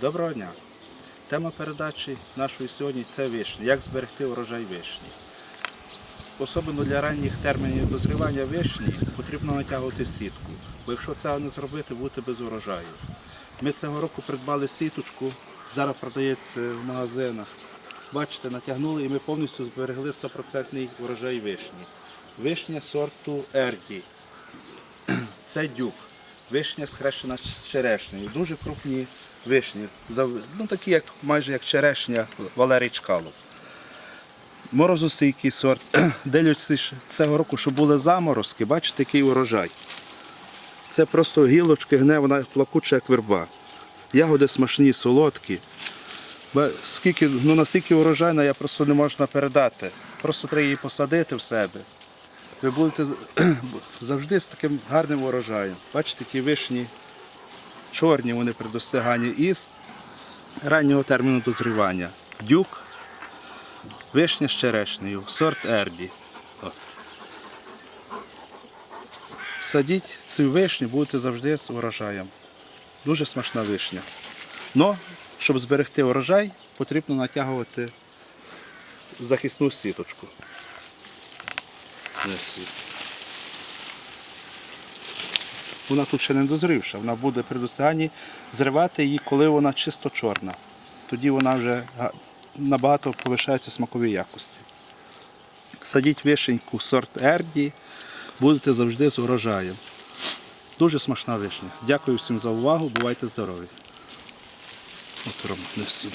Доброго дня. Тема передачі нашої сьогодні це вишні. Як зберегти урожай вишні. Особливо для ранніх термінів дозрівання вишні потрібно натягувати сітку. Бо якщо цього не зробити, будете без урожаю. Ми цього року придбали сіточку, зараз продається в магазинах. Бачите, натягнули і ми повністю зберегли 100% урожай вишні. Вишня сорту Ерді. Це дюк. Вишня схрещена з черешнею. Дуже крупні вишні. Ну, такі, як майже як черешня Валерій Чкалов. Морозостійкий сорт. Дивлячись цього року, що були заморозки, бачите, який урожай. Це просто гілочки гне, вона плакуча, як верба. Ягоди смачні, солодкі. Скільки, ну настільки урожайна, я просто не можу передати. Просто треба її посадити в себе. Ви будете завжди з таким гарним урожаєм. Бачите, такі вишні чорні вони при достиганні із раннього терміну дозрівання. Дюк, вишня з черешнею, сорт Ерді. От. Садіть цю вишню, будете завжди з урожаєм. Дуже смачна вишня. Но, щоб зберегти урожай, потрібно натягувати захисну сіточку. Ось. Вона тут ще не дозрівша, вона буде при достиганні зривати її, коли вона чисто чорна. Тоді вона вже набагато повишаються смакові якості. Садіть вишеньку сорт Ерді, будете завжди з урожаєм. Дуже смачна вишня. Дякую всім за увагу, бувайте здорові. От Рома, не всі.